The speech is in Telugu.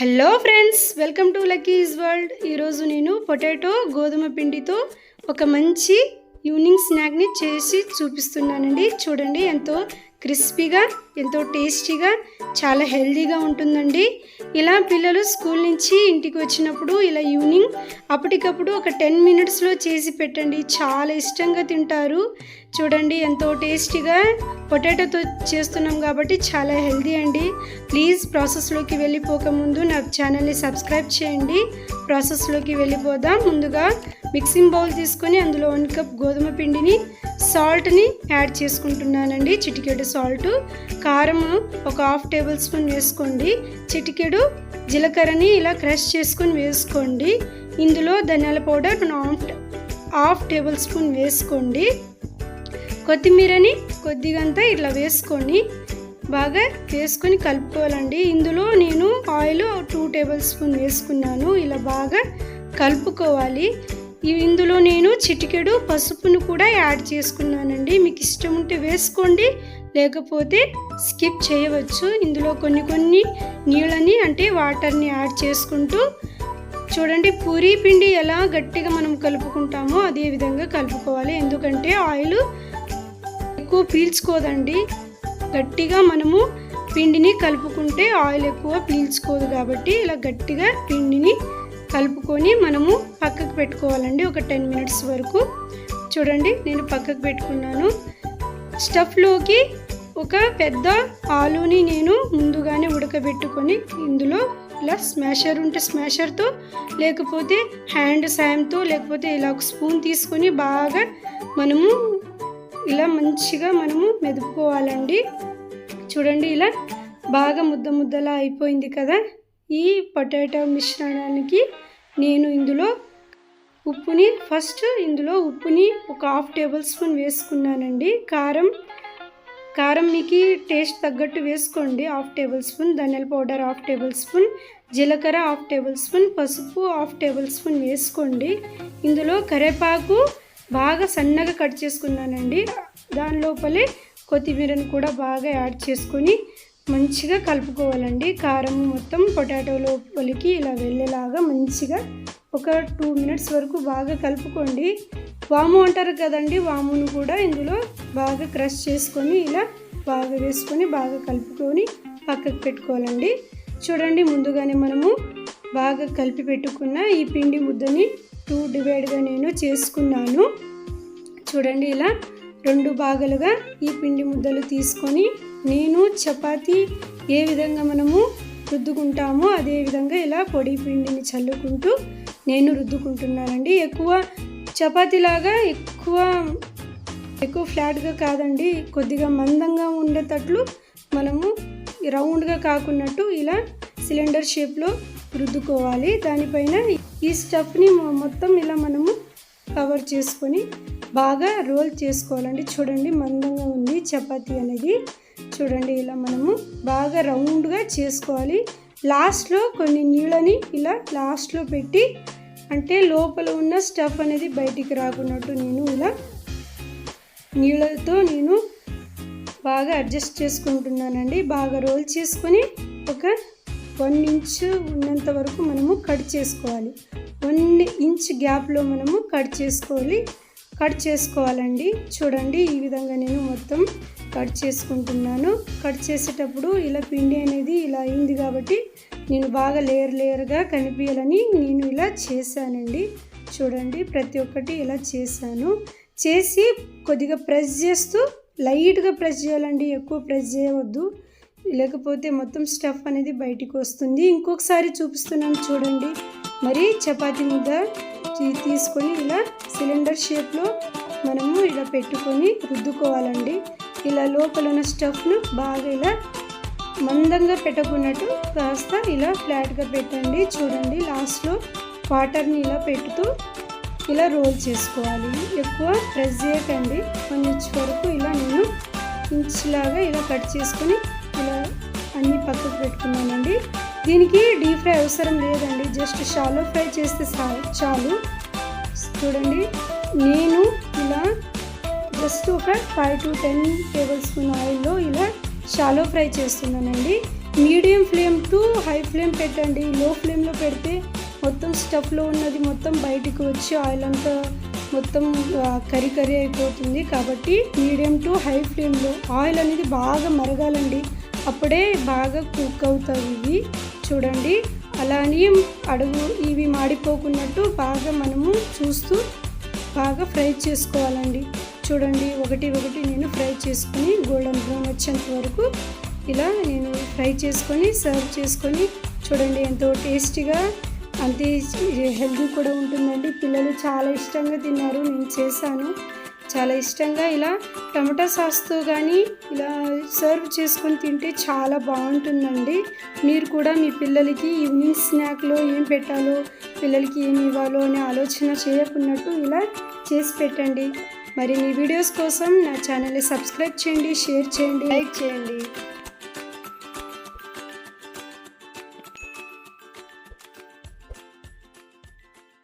Hello friends welcome to Lucky's World. ఈరోజు నేను పొటాటో గోధుమ పిండితో ఒక మంచి ఈవినింగ్ స్నాక్ని చేసి చూపిస్తున్నానండి. చూడండి ఎంతో క్రిస్పీగా ఎంతో టేస్టీగా చాలా హెల్దీగా ఉంటుందండి. ఇలా పిల్లలు స్కూల్ నుంచి ఇంటికి వచ్చినప్పుడు ఇలా ఈవినింగ్ అప్పటికప్పుడు ఒక టెన్ మినిట్స్లో చేసి పెట్టండి. చాలా ఇష్టంగా తింటారు. చూడండి ఎంతో టేస్టీగా పొటాటోతో చేస్తున్నాం కాబట్టి చాలా హెల్దీ అండి. ప్లీజ్ ప్రాసెస్లోకి వెళ్ళిపోకముందు నా ఛానల్ని సబ్స్క్రైబ్ చేయండి. ప్రాసెస్లోకి వెళ్ళిపోదాం. ముందుగా మిక్సింగ్ బౌల్ తీసుకొని అందులో వన్ కప్ గోధుమ పిండిని సాల్ట్ని యాడ్ చేసుకుంటున్నానండి. చిటికెడు సాల్ట్ కారం ఒక హాఫ్ టేబుల్ స్పూన్ వేసుకోండి. చిటికెడు జీలకర్రని ఇలా క్రష్ చేసుకొని వేసుకోండి. ఇందులో ధనియాల powder half half tablespoon వేసుకోండి. కొత్తిమీరని కొద్దిగంతా ఇట్లా వేసుకొని బాగా వేసుకొని కలుపుకోవాలండి. ఇందులో నేను ఆయిల్ టూ టేబుల్ స్పూన్ వేసుకున్నాను. ఇలా బాగా కలుపుకోవాలి. ఇందులో నేను చిటికెడు పసుపును కూడా యాడ్ చేసుకున్నానండి. మీకు ఇష్టం ఉంటే వేసుకోండి లేకపోతే స్కిప్ చేయవచ్చు. ఇందులో కొన్ని కొన్ని నీళ్ళని అంటే వాటర్ని యాడ్ చేసుకుంటూ చూడండి పూరీ పిండి ఎలా గట్టిగా మనం కలుపుకుంటామో అదే విధంగా కలుపుకోవాలి. ఎందుకంటే ఆయిల్ ఎక్కువ పీల్చుకోదండి. గట్టిగా మనము పిండిని కలుపుకుంటే ఆయిల్ ఎక్కువ పీల్చుకోదు కాబట్టి ఇలా గట్టిగా పిండిని కలుపుకొని మనము పక్కకు పెట్టుకోవాలండి. ఒక టెన్ మినిట్స్ వరకు. చూడండి నేను పక్కకు పెట్టుకున్నాను. స్టఫ్లోకి ఒక పెద్ద ఆలుని నేను ముందుగానే ఉడకబెట్టుకొని ఇందులో ఇలా స్మాషర్ ఉంటే స్మాషర్తో లేకపోతే హ్యాండ్ సాయంతో లేకపోతే ఇలా ఒక స్పూన్ తీసుకొని బాగా మనము ఇలా మంచిగా మనము మెదుపుకోవాలండి. చూడండి ఇలా బాగా ముద్ద ముద్దలా అయిపోయింది కదా. ఈ పొటాటో మిశ్రణానికి నేను ఇందులో ఉప్పుని ఫస్ట్ ఇందులో ఉప్పుని ఒక హాఫ్ టేబుల్ స్పూన్ వేసుకున్నానండి. కారం కారం మీకు టేస్ట్ తగ్గట్టు వేసుకోండి. హాఫ్ టేబుల్ స్పూన్ ధనియాల పౌడర్ హాఫ్ టేబుల్ స్పూన్ జీలకర్ర హాఫ్ టేబుల్ స్పూన్ పసుపు హాఫ్ టేబుల్ స్పూన్ వేసుకోండి. ఇందులో కరేపాకు బాగా సన్నగా కట్ చేసుకున్నానండి. దాని లోపలే కొత్తిమీరను కూడా బాగా యాడ్ చేసుకొని మంచిగా కలుపుకోవాలండి. కారం మొత్తం పొటాటో లోపలికి ఇలా వెళ్ళేలాగా మంచిగా ఒక టూ మినిట్స్ వరకు బాగా కలుపుకోండి. వాము అంటారు కదండి వామును కూడా ఇందులో బాగా క్రష్ చేసుకొని ఇలా బాగా వేసుకొని బాగా కలుపుకొని పక్కకు పెట్టుకోవాలండి. చూడండి ముందుగానే మనము బాగా కలిపి పెట్టుకున్న ఈ పిండి ముద్దని టూ డివైడ్గా నేను చేసుకున్నాను. చూడండి ఇలా రెండు భాగాలుగా ఈ పిండి ముద్దలు తీసుకొని నేను చపాతి ఏ విధంగా మనము రుద్దుకుంటామో అదే విధంగా ఇలా పొడి పిండిని చల్లుకుంటూ నేను రుద్దుకుంటున్నానండి. ఎక్కువ చపాతీలాగా ఎక్కువ ఎక్కువ ఫ్లాట్గా కాదండి కొద్దిగా మందంగా ఉండేటట్లు మనము రౌండ్గా కాకున్నట్టు ఇలా సిలిండర్ షేప్లో రుద్దుకోవాలి. దానిపైన ఈ స్టఫ్ని మొత్తం ఇలా మనము కవర్ చేసుకొని బాగా రోల్ చేసుకోవాలండి. చూడండి మందంగా ఉంటుంది చపాతీ అనేది చూడండి ఇలా మనము బాగా రౌండ్గా చేసుకోవాలి. లాస్ట్లో కొన్ని నీళ్ళని ఇలా లాస్ట్లో పెట్టి అంటే లోపల ఉన్న స్టఫ్ అనేది బయటికి రాకున్నట్టు నేను ఇలా నీళ్ళతో నేను బాగా అడ్జస్ట్ చేసుకుంటున్నానండి. బాగా రోల్ చేసుకొని ఒక వన్ ఇంచ్ ఉన్నంత వరకు మనము కట్ చేసుకోవాలి. వన్ ఇంచ్ గ్యాప్లో మనము కట్ చేసుకోవాలి. కట్ చేసుకోవాలండి. చూడండి ఈ విధంగా నేను మొత్తం కట్ చేసుకుంటున్నాను. కట్ చేసేటప్పుడు ఇలా పిండి అనేది ఇలా అయింది కాబట్టి నేను బాగా లేయర్ లేయర్గా కనిపించాలని నేను ఇలా చేశానండి. చూడండి ప్రతి ఒక్కటి ఇలా చేశాను. చేసి కొద్దిగా ప్రెస్ చేస్తూ లైట్గా ప్రెస్ చేయాలండి. ఎక్కువ ప్రెస్ చేయవద్దు. లేకపోతే మొత్తం స్టఫ్ అనేది బయటికి వస్తుంది. ఇంకొకసారి చూపిస్తున్నాను చూడండి. మరి చపాతీ ముద్ద తీసుకొని ఇలా సిలిండర్ షేప్లో మనము ఇలా పెట్టుకొని రుద్దుకోవాలండి. ఇలా లోపల ఉన్న స్టఫ్ను బాగా ఇలా మందంగా పెట్టకున్నట్టు కాస్త ఇలా ఫ్లాట్గా పెట్టండి. చూడండి లాస్ట్లో వాటర్ని ఇలా పెట్టుతూ ఇలా రోల్ చేసుకోవాలి. ఎక్కువ ప్రెస్ చేయకండి. వన్ ఇంచ్ వరకు ఇలా నేను ఇంచ్ లాగా ఇలా కట్ చేసుకొని ఇలా అన్ని పక్కకు పెట్టుకున్నానండి. దీనికి డీప్ ఫ్రై అవసరం లేదండి. జస్ట్ షాలో ఫ్రై చేస్తే చాలు చాలు. చూడండి. నేను ఇలా జస్ట్ ఒక five to ten tablespoon ఆయిల్లో ఇలా షాలో ఫ్రై చేస్తున్నానండి. Medium flame to high flame పెట్టండి. లో ఫ్లేమ్లో పెడితే మొత్తం స్టఫ్లో ఉన్నది మొత్తం బయటికి వచ్చి ఆయిల్ అంతా మొత్తం కర్రీ కర్రీ అయిపోతుంది. కాబట్టి మీడియం టు హై ఫ్లేమ్లో ఆయిల్ అనేది బాగా మరగాలండి. అప్పుడే బాగా కుక్ అవుతాయి ఇవి. చూడండి అలానే అడుగు ఇవి మాడిపోకున్నట్టు బాగా మనము చూస్తూ బాగా ఫ్రై చేసుకోవాలండి. చూడండి ఒకటి ఒకటి నేను ఫ్రై చేసుకొని గోల్డెన్ బ్రౌన్ వచ్చేంత వరకు ఇలా నేను ఫ్రై చేసుకొని సర్వ్ చేసుకొని చూడండి ఎంతో టేస్టీగా అంతే హెల్దీ కూడా ఉంటుందండి. పిల్లలు చాలా ఇష్టంగా తిన్నారు నేను చేశాను. చాలా ఇష్టంగా ఇలా టమాటా సాస్తో కానీ ఇలా సర్వ్ చేసుకొని తింటే చాలా బాగుంటుందండి. మీరు కూడా మీ పిల్లలకి ఈవినింగ్ స్నాక్లో ఏం పెట్టాలో పిల్లలకి ఏమి ఇవ్వాలో అనే ఆలోచన చేయకున్నట్టు ఇలా చేసి పెట్టండి. మరి మీ వీడియోస్ కోసం నా ఛానల్ని సబ్స్క్రైబ్ చేయండి షేర్ చేయండి లైక్ చేయండి.